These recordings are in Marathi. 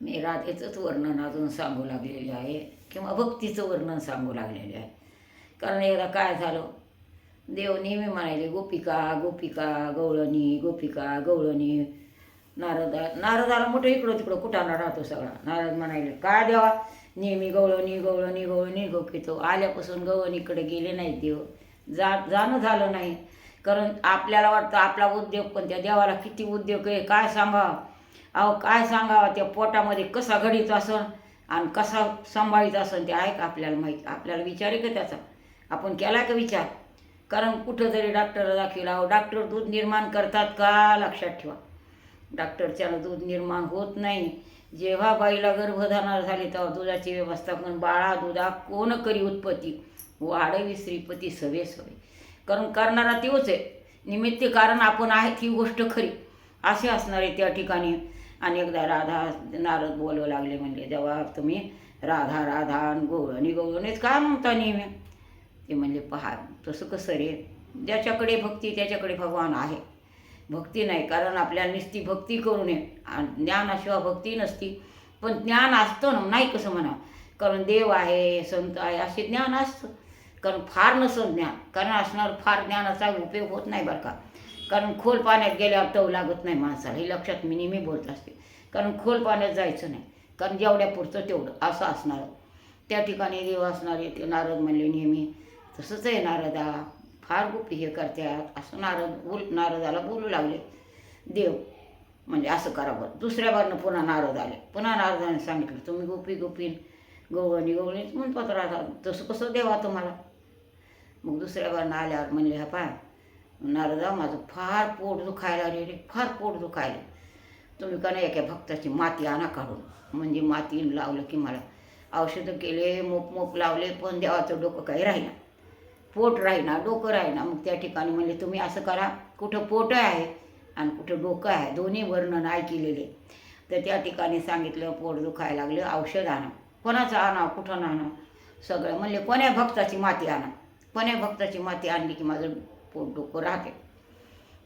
मी राधेचंच वर्णन अजून सांगू लागलेले आहे किंवा भक्तीचं वर्णन सांगू लागलेले आहे. कारण एकदा काय झालं? देव नेहमी म्हणायले गोपिका गोपिका गवळणी गोपिका गवळणी. नारदा नारदाला मोठं इकडं तिकडं कुठाना राहतो सगळा. नारद म्हणाले काय देवा? नेहमी गवळणी गवळणी गवळणी गोपितो. आल्यापासून गवळणीकडे गेले नाहीत देव. जा जाणं झालं नाही. कारण आपल्याला वाटतं आपला उद्योग पण त्या देवाला किती उद्योग आहे काय सांगावं? अहो काय सांगावं त्या पोटामध्ये कसा घडीत असं आणि कसा सांभाळीत असं ते आहे का आपल्याला माहीत? आपल्याला विचार आहे का त्याचा? आपण केला का विचार? कारण कुठं तरी डॉक्टरला दाखविला अहो डॉक्टर दूध निर्माण करतात का? लक्षात ठेवा. डॉक्टरच्यानं दूध निर्माण होत नाही. जेव्हा बाईला गर्भधारणा झाली तेव्हा दुधाची व्यवस्थापन बाळा दुधा कोण करी उत्पत्ती? वाढवी श्रीपती सवे सवे. कारण करणारा तोच आहे. निमित्त कारण आपण आहेत ही गोष्ट खरी. असे असणारे त्या ठिकाणी. अनेकदा राधा नारद बोलू लागले म्हणले जेव्हा तुम्ही राधा राधा आणि गवळण आणि गवळणीच काय म्हणता नेहमी? ते म्हणले पहा तसं कसं रे? ज्याच्याकडे भक्ती त्याच्याकडे भगवान आहे. भक्ती नाही कारण आपल्याला नुसती भक्ती करू नये. आणि ज्ञानाशिवाय भक्ती नसती. पण ज्ञान असतं ना नाही कसं म्हणा? कारण देव आहे संत आहे असे ज्ञान असतं. कारण फार नसतं ज्ञान. कारण असणार फार ज्ञानाचा उपयोग होत नाही बरं का. कारण खोल पाण्यात गेल्यावर तव लागत नाही माणसाला. हे लक्षात मी नेहमी बोलत असते. कारण खोल पाण्यात जायचं नाही. कारण जेवढ्या पुरतं तेवढं. असं असणार. त्या ठिकाणी देव असणारे ते नारद म्हणले नेहमी तसंच आहे नारदा. फार गुपी हे करतात. असं नारद बोल नारदाला बोलू लागले. देव म्हणजे असं करावं दुसऱ्या बारनं पुन्हा नारद आले. पुन्हा नारदाने सांगितलं तुम्ही गोपी गोपीन गवळणी गवळणीच म्हणपत राहता तसं कसं देवा तुम्हाला? मग दुसऱ्या बारनं आल्यावर म्हणले हा पाय नारदा माझं फार पोट दुखायला रे रे फार पोट दुखायला तुम्ही का नाही एका भक्ताची माती आणा काढून. म्हणजे माती लावलं की मला औषधं केले मोप मोप लावले पण देवाचं डोकं काही राहिना. पोट राहीना डोकं राहीना. मग त्या ठिकाणी म्हणले तुम्ही असं करा कुठं पोट आहे आणि कुठं डोकं आहे दोन्ही वर्णन ऐकलेले. तर त्या ठिकाणी सांगितलं पोट दुखायला लागलं औषध आणा. कोणाचं आणा कुठं आणा? सगळं म्हणले कोण्या भक्ताची माती आणा? कोण्या भक्ताची माती आणली की माझं पोट डोकं राहते.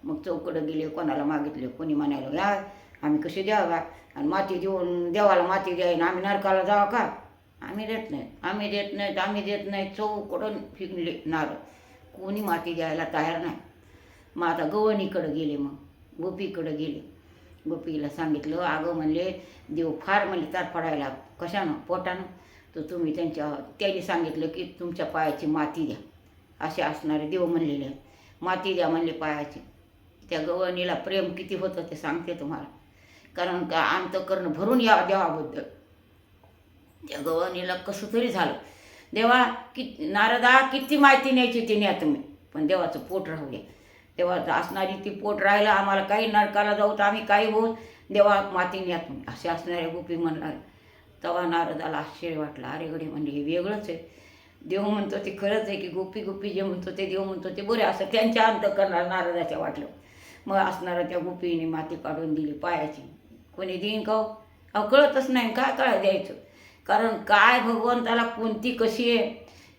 मग चौकडं गेले कोणाला मागितले कोणी म्हणायला या आम्ही कसे द्यावा आणि माती देऊन देवाला माती द्यायला आम्ही नरकाला जावा का? आम्ही देत नाही आम्ही देत नाहीत आम्ही देत नाही. चौकडून फिरले नार कोणी माती द्यायला तयार नाही. मग आता गवणीकडं गेले मग गोपीकडं गेले. गोपीला सांगितलं अगं म्हणले देव फार म्हणले तार पडायला कशानं पोटानं? तर तुम्ही त्यांच्या त्यांनी सांगितलं की तुमच्या पायाची माती द्या. असे असणारे देव म्हणलेले आहेत. माती द्या म्हणले पायाची. त्या गवणीला प्रेम किती होतं ते सांगते तुम्हाला. कारण का अंतकरण भरून या देवाबद्दल. त्या गवणीला कसं तरी झालं. देवा कि नारदा किती माहिती न्यायची ती न्या तुम्ही. पण देवाचं पोट राहू द्या. देवाचं असणारी ती पोट राहिलं आम्हाला काही नरकाला जाऊ तर आम्ही काही होऊ. देवा माती न्या तुम्ही. असे असणाऱ्या गोपी म्हणणार. तेव्हा नारदाला आश्चर्य वाटलं. अरे गडी म्हणजे हे वेगळंच आहे. देव म्हणतो ते खरंच आहे की गोपी गोपी जे म्हणतो ते देव म्हणतो ते बरे असं त्यांच्या अंत करणार नारदाच्या वाटलं मग असणारा त्या गोपीने माती काढून दिली पायाची. कोणी देईन का हो? अहो कळतच नाही. काय कळा द्यायचं? कारण काय भगवंताला कोणती कशी आहे?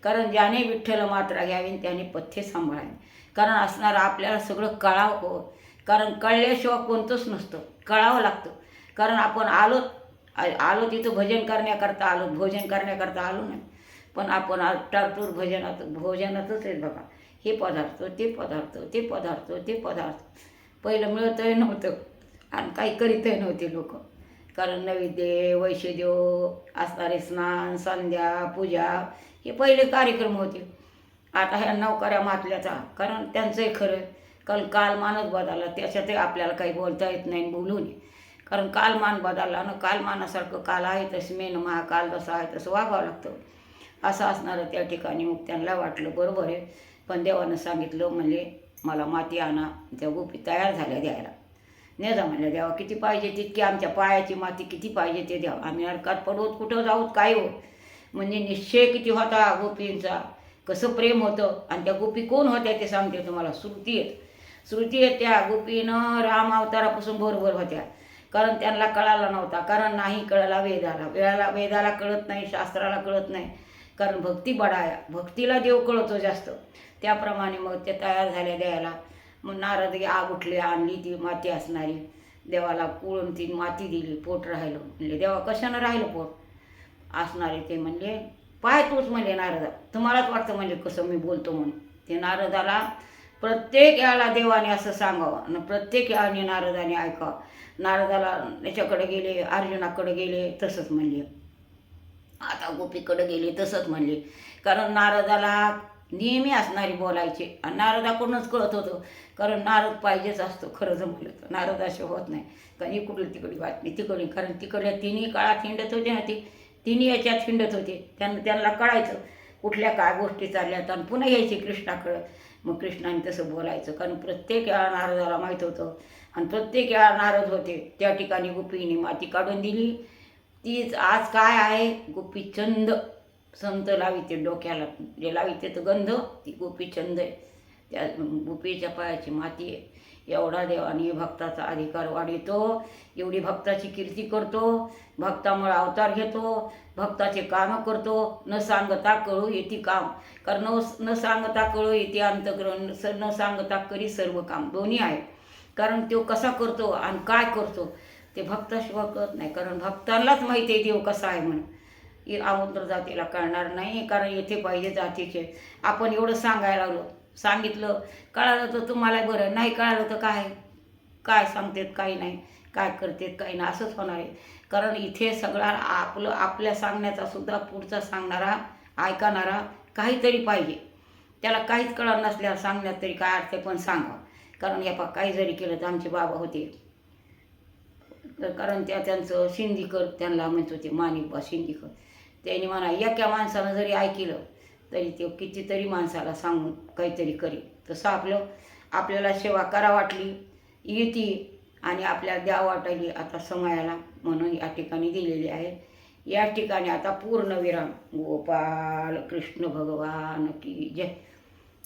कारण ज्याने विठ्ठल मात्रा घ्यावी त्याने पथ्य सांभाळावे. कारण असणारं आपल्याला सगळं कळावं. हो कारण कळल्याशिवाय कोणतंच नसतं. कळावं लागतं. कारण आपण आलो आलो तिथं भजन करण्याकरता आलो भोजन करण्याकरता आलो नाही. पण आपण आ- टारटूर भजनात भोजनातच आहेत बघा. हे पदार्थ ते पदार्थ ते पदार्थ ते पदार्थ. पहिलं मिळतही नव्हतं आणि काही करीतही नव्हते लोक. कारण नैवेद्य वैश्यदेव असणारे स्नान संध्या पूजा हे पहिले कार्यक्रम होते. आता ह्या नौकऱ्या मातल्याचा कारण त्यांचंही खरं कारण कालमानच बदलला त्याच्यातही आपल्याला काही बोलता येत नाही बोलून कारण कालमान बदलला ना कालमानासारखं काल आहे तसं मेन महाकाल जसं आहे तसं वागावं लागतं. असं असणारं त्या ठिकाणी. मग त्यांना वाटलं बरोबर आहे. पण देवानं सांगितलं म्हणजे मला माती आणा. त्या गोपी तयार झाल्या द्यायला. नाही जा म्हणल्या देवा किती पाहिजे तितकी आमच्या पायाची माती किती पाहिजे ते द्यावा आम्ही अडकात पडवत कुठं जाऊत काय हो? म्हणजे निश्चय किती होता गोपींचा. कसं प्रेम होतं. आणि त्या गोपी कोण होत्या ते सांगते तुम्हाला. श्रुती आहेत. श्रुती आहेत त्या गोपीनं राम अवतारापासून बरोबर होत्या. कारण त्यांना कळाला नव्हता. कारण नाही कळाला वेदाला. वेळाला वेदाला कळत नाही शास्त्राला कळत नाही. कारण भक्ती बडाया भक्तीला देव कळतो जास्त. त्याप्रमाणे मग ते तयार झाल्या द्यायला. मग नारद आग उठली आणली ती माती असणारी. देवाला कुळून ती माती दिली पोट राहिलं. म्हणले देवा कशानं राहिलं पोट? असणारे ते म्हणले पाय तूच म्हणले नारदा. तुम्हालाच वाटतं म्हणजे कसं मी बोलतो म्हणून. ते नारदाला प्रत्येक याला देवाने असं सांगावं आणि प्रत्येक याने नारदाने ऐकावं. नारदाला याच्याकडे गेले अर्जुनाकडे गेले तसंच म्हणले. आता गोपीकडे गेले तसंच म्हणले. कारण नारदाला नेहमी असणारी बोलायचे आणि नारदाकडूनच कळत होतं. कारण नारद पाहिजेच असतो खरं जमलं तर. नारद असे होत नाही. कारण इकडली तिकडली बातमी तिकडली. कारण तिकडल्या तिन्ही काळात हिंडत होते ना ती. तिन्ही याच्यात हिंडत होते. त्यांना त्यांना कळायचं कुठल्या काय गोष्टी चालल्यात आणि पुन्हा यायचे कृष्णाकडं. मग कृष्णाने तसं बोलायचं. कारण प्रत्येक वेळा नारदाला माहीत होतं. आणि प्रत्येक वेळा नारद होते. त्या ठिकाणी गोपीने माती काढून दिली. तीच आज काय आहे? गोपीचंद. संत लाविते डोक्याला जे लाविते तर गंध ती गोपीचंद आहे. त्या गोपीच्या पायाची माती आहे. एवढा देवाने भक्ताचा अधिकार वाढवितो. एवढी भक्ताची कीर्ती करतो. भक्तामुळे अवतार घेतो. भक्ताचे कामं करतो. न सांगता कळू येते काम. कारण न न सांगता कळू येते अंतकरण. स न सांगता करी सर्व काम. दोन्ही आहे कारण तो कसा करतो आणि काय करतो? ते भक्त शिवकत नाही कारण भक्तांनाच माहिती आहे देव कसा आहे म्हणून. हे आमंत्र जातीला कळणार नाही कारण येथे पाहिजे जातीचे. आपण एवढं सांगायला लागलो. सांगितलं कळालं तर तुम्हाला बरं नाही कळालं तर काय? काय सांगतात काही नाही. काय करतेत काही नाही. असंच होणार आहे. कारण इथे सगळा आपलं आपल्या सांगण्याचा सुद्धा पुढचा सांगणारा ऐकणारा काहीतरी पाहिजे. त्याला काहीच कळत नसल्यावर सांगण्यात तरी काय अर्थ आहे, पण सांगा. कारण या पा काही जरी केलं तर आमचे बाबा होते. तर कारण त्या त्यांचं शिंदीकर त्यांना म्हणत होते माणिकबा शिंदीकर. त्यांनी म्हणा एका माणसानं जरी ऐकलं तरी ते कितीतरी माणसाला सांगून काहीतरी करी तसं आपलं आपल्याला सेवा करा वाटली येते आणि आपल्या द्या वाटली आता समयाला म्हणून या ठिकाणी दिलेली आहे. या ठिकाणी आता पूर्ण विराम. गोपाल कृष्ण भगवान की जय.